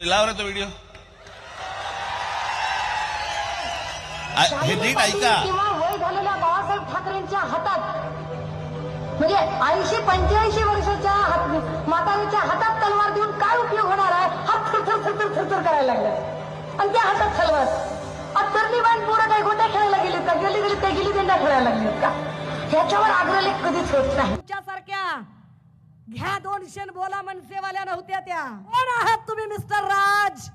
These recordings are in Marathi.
लाव तो व्हिडिओ हे नीट ऐका. किंवा वय झालेल्या बाळासाहेब ठाकरेंच्या हातात म्हणजे ऐंशी पंच्याऐंशी वर्षाच्या हात- म्हातारीच्या हातात तलवार देऊन काय उपयोग होणार आहे? हात थरथर थरथर थरथर करायला लागले. आणि त्या हातात तलवार. तरणी बाण पोरं काय गोट्या खेळायला गेलीत का? गेली गेली त्या गेली त्यांना खेळायला लागलीत का? ह्याच्यावर आग्रलेख कधीच होत नाही. घ्या दोन शेण बोला मनसेवाल्या नव्हत्या त्या. कोण आहात तुम्ही मिस्टर राज?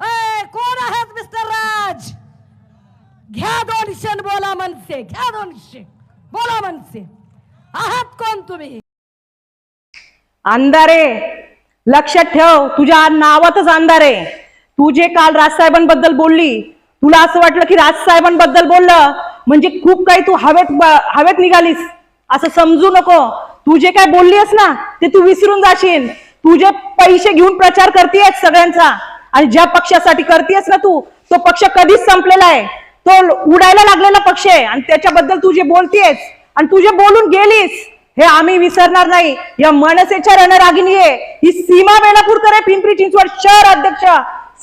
ए कोण आहात मिस्टर राज? घ्या दोन शेण बोला मनसे घ्या दोन शेण बोला मनसे. आहात कोण तुम्ही? अंधारे लक्षात ठेव तुझ्या नावातच अंधारे. तू जे काल राजसाहेबांबद्दल बोलली तुला असं वाटलं की राजसाहेबांबद्दल बोललं म्हणजे खूप काही तू हवेत हवेत निघालीस असं समजू नको. तू जे काय बोललीस ना ते तू विसरून जाशील. तू जे पैसे घेऊन प्रचार करतेयस सगळ्यांचा आणि ज्या पक्षासाठी करतेस ना तू तो पक्ष कधीच संपलेला आहे. तो उडायला लागलेला पक्ष आहे आणि त्याच्याबद्दल तू जे बोलतेस आणि तू जे बोलून गेलीस हे आम्ही विसरणार नाही. या मनसेच्या रणरागिनी आहे. ही सीमा बेलापूरकर आहे पिंपरी चिंचवड शहर अध्यक्ष.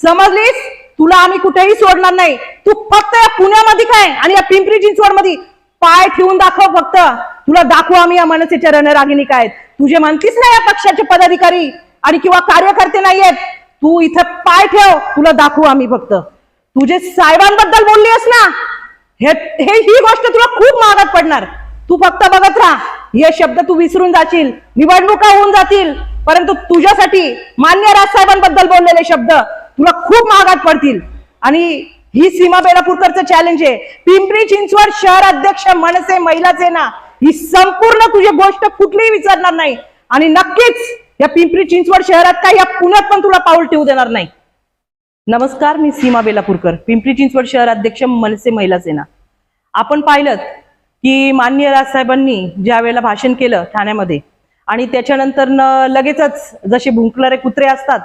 समजलीस? तुला आम्ही कुठेही सोडणार नाही. तू फक्त या पुण्यामध्ये काय आणि या पिंपरी चिंचवडमध्ये पाय ठेवून दाखव फक्त. तुला दाखवू आम्ही या मनसेच्या रणरागिणी काय तुझे म्हणतीस ना या पक्षाचे पदाधिकारी आणि किंवा कार्यकर्ते नाहीयेत. तू इथं पाय ठेव. तुला दाखवू आम्ही फक्त. तुझे साहेबांबद्दल बोलली आहेस ना हे हे- ही गोष्ट तुला खूप महागात पडणार. तू फक्त बघत राहा. हे शब्द तू विसरून जाशील. निवडणुका होऊन जातील. परंतु तुझ्यासाठी मान्य राजसाहेबांबद्दल बोललेले शब्द तुला खूप महागात पडतील. आणि ही सीमा बेलापूरकरचं चॅलेंज आहे. पिंपरी चिंचवड शहर अध्यक्ष मनसे महिला सेना ही संपूर्ण तुझी गोष्ट कुठलीही विचारणार नाही. आणि नक्कीच या पिंपरी चिंचवड शहरात काय या पुण्यात पण तुला पाऊल ठेवू देणार नाही. नमस्कार मी सीमा बेलापूरकर पिंपरी चिंचवड शहर अध्यक्ष मनसे महिला सेना आपण पाहिलं की माननीय राजसाहेबांनी ज्या वेळेला भाषण केलं ठाण्यामध्ये आणि त्याच्यानंतर लगेचच जसे भुंकणारे कुत्रे असतात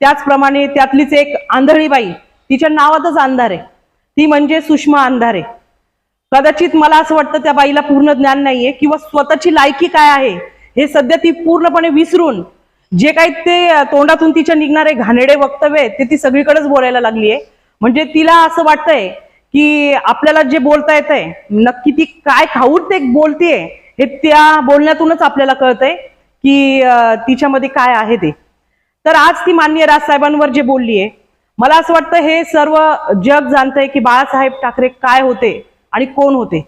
त्याचप्रमाणे त्यातलीच एक आंधळीबाई तिच्या नावातच अंधार आहे. ती म्हणजे सुषमा अंधारे कदाचित मला असं वाटतं त्या बाईला पूर्ण ज्ञान नाहीये किंवा स्वतःची लायकी काय आहे हे सध्या ती पूर्णपणे विसरून जे काही ते तोंडातून तिच्या निघणारे घाणेडे वक्तव्य आहेत ते ती सगळीकडेच बोलायला लागलीये. म्हणजे तिला असं वाटतंय की आपल्याला जे बोलता येत आहे नक्की ती काय खाऊन ते बोलतेय हे त्या बोलण्यातूनच आपल्याला कळतंय की तिच्यामध्ये काय आहे ते. तर आज ती माननीय राजसाहेबांवर जे बोललीये मला असं वाटतं हे सर्व जग जाणतंय की बाळासाहेब ठाकरे काय होते आणि कोण होते.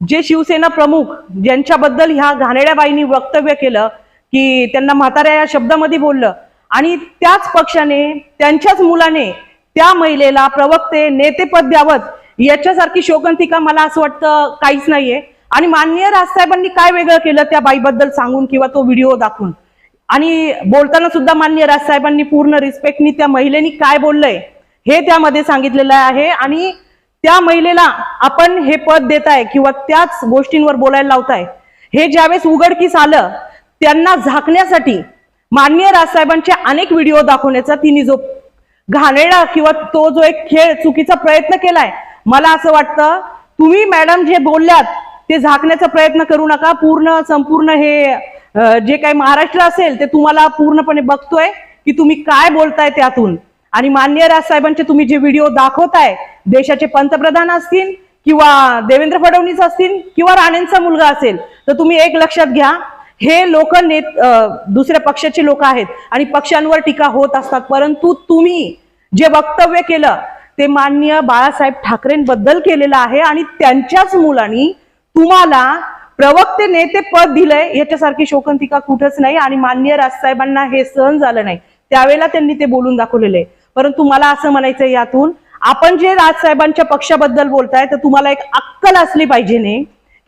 जे शिवसेना प्रमुख ज्यांच्याबद्दल ह्या घाणेड्याबाईंनी वक्तव्य केलं की त्यांना म्हाताऱ्या या शब्दामध्ये बोललं आणि त्याच पक्षाने त्यांच्याच मुलाने त्या महिलेला प्रवक्ते नेतेपद द्यावत याच्यासारखी शोकंतिका मला असं वाटतं काहीच नाहीये. आणि माननीय राजसाहेबांनी काय वेगळं केलं त्या बाईबद्दल सांगून किंवा तो व्हिडिओ दाखवून? आणि बोलताना सुद्धा माननीय राजसाहेबांनी पूर्ण रिस्पेक्टनी त्या महिलेनी काय बोललंय हे त्यामध्ये सांगितलेलं आहे. आणि त्या महिलेला आपण हे पद देताय किंवा त्याच गोष्टींवर बोलायला लावताय. हे ज्यावेळेस उघडकीस आलं त्यांना झाकण्यासाठी माननीय राजसाहेबांचे अनेक व्हिडिओ दाखवण्याचा तिने जो घाणेरडा किंवा तो जो एक खेळ चुकीचा प्रयत्न केलाय मला असं वाटतं तुम्ही मॅडम जे बोलल्यात ते झाकण्याचा प्रयत्न करू नका. पूर्ण संपूर्ण हे जे काही महाराष्ट्र असेल ते तुम्हाला पूर्णपणे बघतोय की तुम्ही काय बोलताय त्यातून. आणि माननीय राजसाहेबांचे तुम्ही जे व्हिडिओ दाखवताय देशाचे पंतप्रधान असतील किंवा देवेंद्र फडणवीस असतील किंवा राणेंचा मुलगा असेल तर तुम्ही एक लक्षात घ्या हे लोक नेत दुसऱ्या पक्षाचे लोक आहेत आणि पक्षांवर टीका होत असतात. परंतु तुम्ही जे वक्तव्य केलं ते माननीय बाळासाहेब ठाकरेंबद्दल केलेलं आहे आणि त्यांच्याच मुलांनी तुम्हाला प्रवक्ते नेते पद दिलंय. याच्यासारखी शोकंतिका कुठंच नाही आणि माननीय राजसाहेबांना हे सहन झालं नाही. त्यावेळेला त्यांनी ते बोलून दाखवलेलं आहे. परंतु मला असं म्हणायचं यातून आपण जे राजसाहेबांच्या पक्षाबद्दल बोलताय तर तुम्हाला एक अक्कल असली पाहिजे ने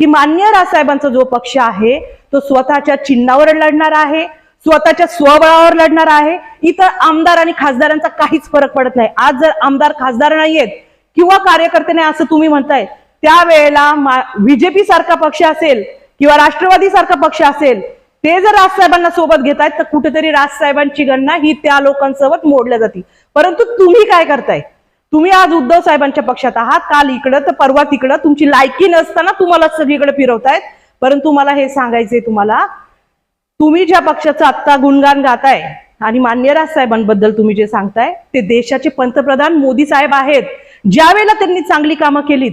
की मान्य राजसाहेबांचा जो पक्ष आहे तो स्वतःच्या चिन्हावर लढणार आहे स्वतःच्या स्वबळावर लढणार आहे. इतर आमदार आणि खासदारांचा काहीच फरक पडत नाही. आज जर आमदार खासदार नाहीयेत किंवा कार्यकर्ते नाही असं तुम्ही म्हणताय त्यावेळेला बीजेपी सारखा पक्ष असेल किंवा राष्ट्रवादी सारखा पक्ष असेल ते जर राजसाहेबांना सोबत घेत आहेत तर कुठेतरी राजसाहेबांची गणना ही त्या लोकांसोबत मोडल्या जाते परंतु तुम्ही काय करताय? तुम्ही आज उद्धव साहेबांच्या पक्षात आहात काल इकडं तर परवा तिकडं. तुमची लायकी नसताना तुम्हाला सगळीकडे फिरवतायत. परंतु मला हे सांगायचंय तुम्हाला तुम्ही ज्या पक्षाचं आत्ता गुणगान गाताय आणि मान्य राजसाहेबांबद्दल तुम्ही जे सांगताय ते देशाचे पंतप्रधान मोदी साहेब आहेत. ज्या वेळेला त्यांनी चांगली कामं केलीत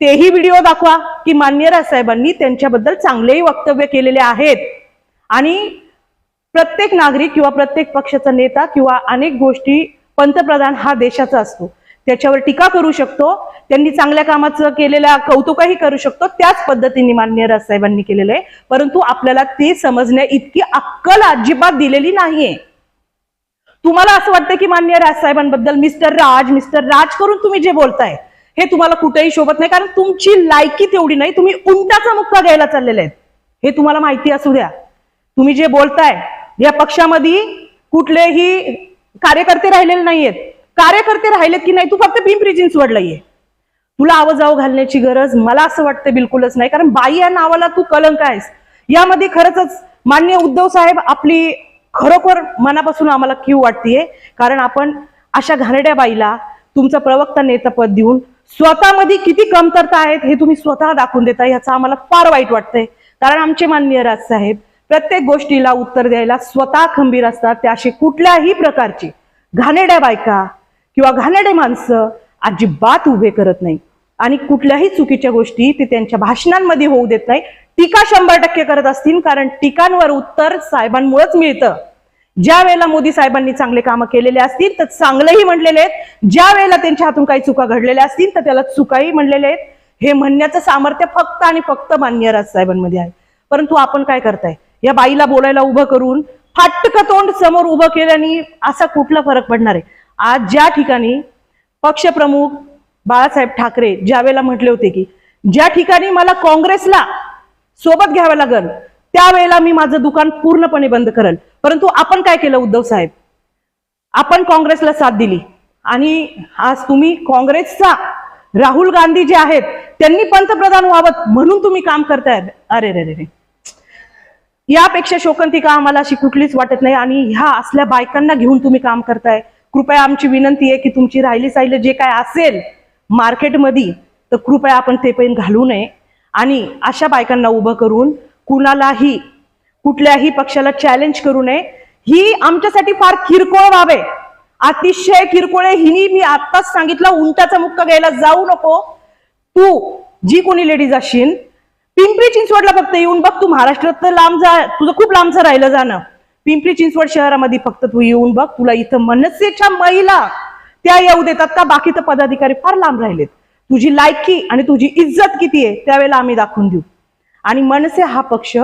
तेही व्हिडिओ दाखवा की मान्य राजसाहेबांनी त्यांच्याबद्दल चांगलेही वक्तव्य केलेले आहेत. आणि प्रत्येक नागरिक किंवा प्रत्येक पक्षाचा नेता किंवा अनेक गोष्टी पंतप्रधान हा देशाचा असतो. त्याच्यावर टीका करू शकतो. त्यांनी चांगल्या कामाचं केलेल्या कौतुकही करू शकतो. त्याच पद्धतीने मान्य राजसाहेबांनी केलेलं आहे. परंतु आपल्याला ते समजण्या इतकी अक्कल अजिबात दिलेली नाहीये. तुम्हाला असं वाटतं की मान्य राजसाहेबांबद्दल मिस्टर राज मिस्टर राज करून तुम्ही जे बोलताय हे तुम्हाला कुठेही शोभत नाही कारण तुमची लायकी तेवढी नाही. तुम्ही उंटाचा मुक्का घ्यायला चाललेले आहेत. हे तुम्हाला माहिती असू द्या. तुम्ही जे बोलताय या पक्षामध्ये कुठलेही कार्यकर्ते राहिलेले नाहीयेत. कार्यकर्ते राहिलेत की नाही तू फक्त पिंपरी चिंचवडला ये तुला आवाजाव घालण्याची गरज मला असं वाटतं बिलकुलच नाही कारण बाई या नावाला तू कलंक आहेस. यामध्ये खरंच मान्य उद्धव साहेब आपली खरोखर मनापासून आम्हाला क्यू वाटतीये कारण आपण अशा घाणेड्या बाईला तुमचं प्रवक्ता नेतापद देऊन स्वतःमध्ये किती कमतरता आहेत हे तुम्ही स्वतः दाखवून देता याचं आम्हाला फार वाईट वाटतंय. कारण आमचे माननीय राजसाहेब प्रत्येक गोष्टीला उत्तर द्यायला स्वतः खंबीर असतात त्याशी कुठल्याही प्रकारची घाणेड्या बायका किंवा घाणेडे माणसं अजिबात उभे करत नाही. आणि कुठल्याही चुकीच्या गोष्टी ते त्यांच्या भाषणांमध्ये होऊ देत नाही. टीका शंभर टक्के करत असतील कारण टीकांवर उत्तर साहेबांमुळेच मिळतं. ज्या वेळेला मोदी साहेबांनी चांगले कामं केलेले असतील तर चांगलेही म्हणलेले आहेत. ज्या वेळेला त्यांच्या हातून काही चुका घडलेल्या असतील तर त्याला चुकाही म्हणलेले आहेत. हे म्हणण्याचं सामर्थ्य फक्त आणि फक्त मान्य राजसाहेबांमध्ये आहे. परंतु आपण काय करताय? या बाईला बोलायला उभं करून फाटक तोंड समोर उभं केल्याने असा कुठला फरक पडणार आहे? आज ज्या ठिकाणी पक्षप्रमुख बाळासाहेब ठाकरे ज्या वेळेला म्हटले होते की ज्या ठिकाणी मला काँग्रेसला सोबत घ्यावं लागल त्यावेळेला मी माझं दुकान पूर्णपणे बंद करल. परंतु आपण काय केलं उद्धव साहेब? आपण काँग्रेसला साथ दिली. आणि आज तुम्ही काँग्रेसचा राहुल गांधी जे आहेत त्यांनी पंतप्रधान व्हावं म्हणून तुम्ही काम करताय. अरे रे रे रे यापेक्षा शोकंतिका आम्हाला अशी कुठलीच वाटत नाही. आणि ह्या असल्या बायकांना घेऊन तुम्ही काम करताय. कृपया आमची विनंती आहे की तुमची राहिली साहिली जे काय असेल मार्केटमध्ये तर कृपया आपण ते पण घालू नये. आणि अशा बायकांना उभं करून कुणालाही कुठल्याही पक्षाला चॅलेंज करू नये. ही आमच्यासाठी फार किरकोळ बाब आहे. अतिशय किरकोळ आहे. हिनी मी आत्ताच सांगितलं उंटाचा मुक्का घ्यायला जाऊ नको. तू जी कोणी लेडीज असशील पिंपरी चिंचवडला फक्त येऊन बघ तू महाराष्ट्रात तर लांब जा तुझं खूप लांबचं राहिलं जाणं. पिंपरी चिंचवड शहरामध्ये फक्त तू येऊन बघ तुला इथं मनसेच्या महिला त्या येऊ देतात का? बाकी तर पदाधिकारी फार लांब राहिलेत. तुझी लायकी आणि तुझी इज्जत किती आहे त्यावेळेला आम्ही दाखवून देऊ. आणि मनसे हा पक्ष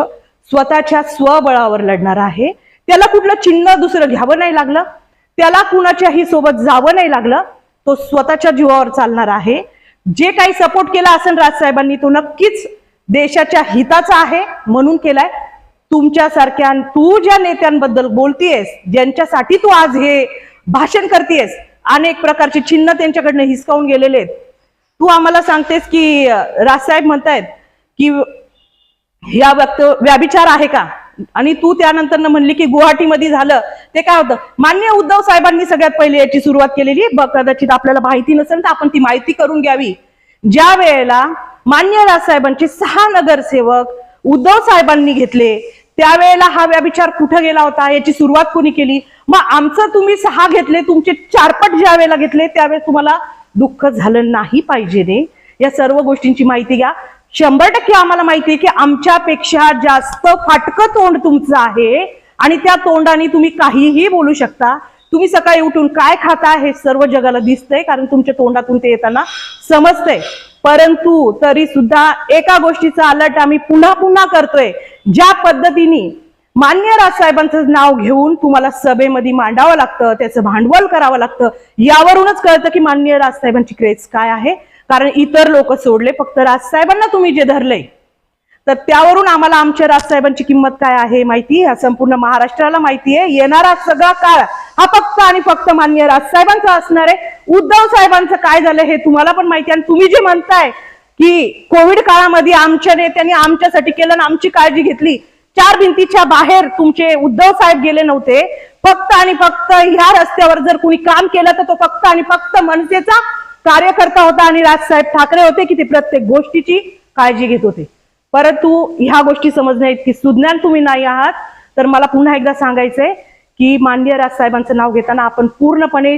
स्वतःच्या स्वबळावर लढणार आहे. त्याला कुठलं चिन्ह दुसरं घ्यावं नाही लागलं. त्याला कुणाच्याही सोबत जावं नाही लागलं. तो स्वतःच्या जीवावर चालणार आहे. जे काही सपोर्ट केला असेल राजसाहेबांनी तो नक्कीच देशाच्या हिताचा आहे म्हणून केलाय. तुमच्यासारख्या तू ज्या नेत्यांबद्दल बोलतीयस ज्यांच्यासाठी तू आज हे भाषण करतेयस अनेक प्रकारचे चिन्ह त्यांच्याकडनं हिसकावून गेलेले आहेत. तू आम्हाला सांगतेस की राजसाहेब म्हणतायत की या व्यक्त व्याभिचार आहे का? आणि तू त्यानंतर म्हणली की गुवाहाटीमध्ये झालं. ते काय होतं? मान्य उद्धव साहेबांनी सगळ्यात पहिले याची सुरुवात केलेली. कदाचित आपल्याला माहिती नसेल तर आपण ती माहिती करून घ्यावी. ज्या वेळेला मान्य राजसाहेबांचे सहा नगरसेवक उद्धव साहेबांनी घेतले त्यावेळेला हा व्याभिचार कुठं गेला होता? याची सुरुवात कोणी केली? मग आमचं तुम्ही सहा घेतले तुमचे चारपट ज्या वेळेला घेतले त्यावेळेस तुम्हाला दुःख झालं नाही पाहिजे रे. या सर्व गोष्टींची माहिती घ्या. शंभर टक्के आम्हाला माहिती आहे की आमच्यापेक्षा जास्त फाटकं तोंड तुमचं आहे आणि त्या तोंडाने तुम्ही काहीही बोलू शकता. तुम्ही सकाळी उठून काय खाता हे सर्व जगाला दिसतंय कारण तुमच्या तोंडातून ते येताना समजतंय. परंतु तरी सुद्धा एका गोष्टीचा अलर्ट आम्ही पुन्हा पुन्हा करतोय. ज्या पद्धतीने मान्य राजसाहेबांचं नाव घेऊन तुम्हाला सभेमध्ये मांडावं लागतं त्याचं भांडवल करावं लागतं यावरूनच कळतं की मान्य राजसाहेबांची क्रेज काय आहे. कारण इतर लोक सोडले फक्त राजसाहेबांना तुम्ही जे धरलंय. तर त्यावरून आम्हाला आमच्या राजसाहेबांची किंमत काय आहे माहिती? ह्या संपूर्ण महाराष्ट्राला माहिती आहे. येणारा सगळा काळ हा फक्त आणि फक्त मान्य राजसाहेबांचा असणार आहे. उद्धव साहेबांचं काय झालं हे तुम्हाला पण माहिती आणि तुम्ही जे म्हणताय की कोविड काळामध्ये आमच्या नेत्यांनी आमच्यासाठी केलं आणि आमची काळजी घेतली. चार भिंतीच्या बाहेर तुमचे उद्धव साहेब गेले नव्हते. फक्त आणि फक्त ह्या रस्त्यावर जर कुणी काम केलं तर तो फक्त आणि फक्त मनसेचा कार्यकर्ता होता आणि राजसाहेब ठाकरे होते की ते प्रत्येक गोष्टीची काळजी घेत होते. परंतु ह्या गोष्टी समजण्या इतकी सुज्ञान तुम्ही नाही आहात. तर मला पुन्हा एकदा सांगायचंय की माननीय राजसाहेबांचं नाव घेताना आपण पूर्णपणे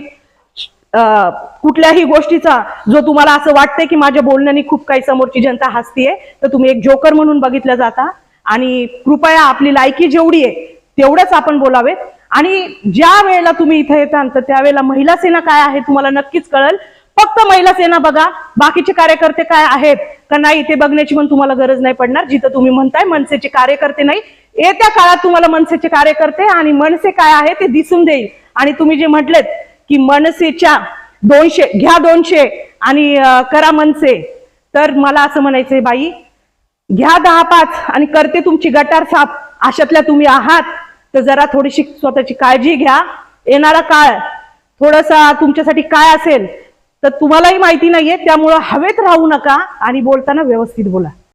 अं, कुठल्याही गोष्टीचा जो तुम्हाला असं वाटतंय की माझ्या बोलण्याने खूप काही समोरची जनता हसतीये तर तुम्ही एक जोकर म्हणून बघितलं जाता. आणि कृपया आपली लायकी जेवढी आहे तेवढंच आपण बोलावेत. आणि ज्या वेळेला तुम्ही इथे येताल तर त्यावेळेला महिला सेना काय आहे तुम्हाला नक्कीच कळेल. फक्त महिला सेना बघा. बाकीचे कार्यकर्ते काय आहेत? का नाही ते बघण्याची पण तुम्हाला गरज नाही पडणार. जिथं तुम्ही म्हणताय मनसेचे कार्यकर्ते नाही. येत्या काळात तुम्हाला मनसेचे कार्यकर्ते आणि मनसे काय आहे ते दिसून देईल. आणि तुम्ही जे म्हटलेत की मनसेच्या दोनशे घ्या दोनशे आणि करा मनसे. तर मला असं म्हणायचंय बाई घ्या दहा पाच आणि करते तुमची गटार साफ अशातल्या तुम्ही आहात तर जरा थोडीशी स्वतःची काळजी घ्या. येणारा काळ थोडासा तुमच्यासाठी काय असेल तर तुम्हालाही माहिती नाहीये त्यामुळं हवेत राहू नका आणि बोलताना व्यवस्थित बोला.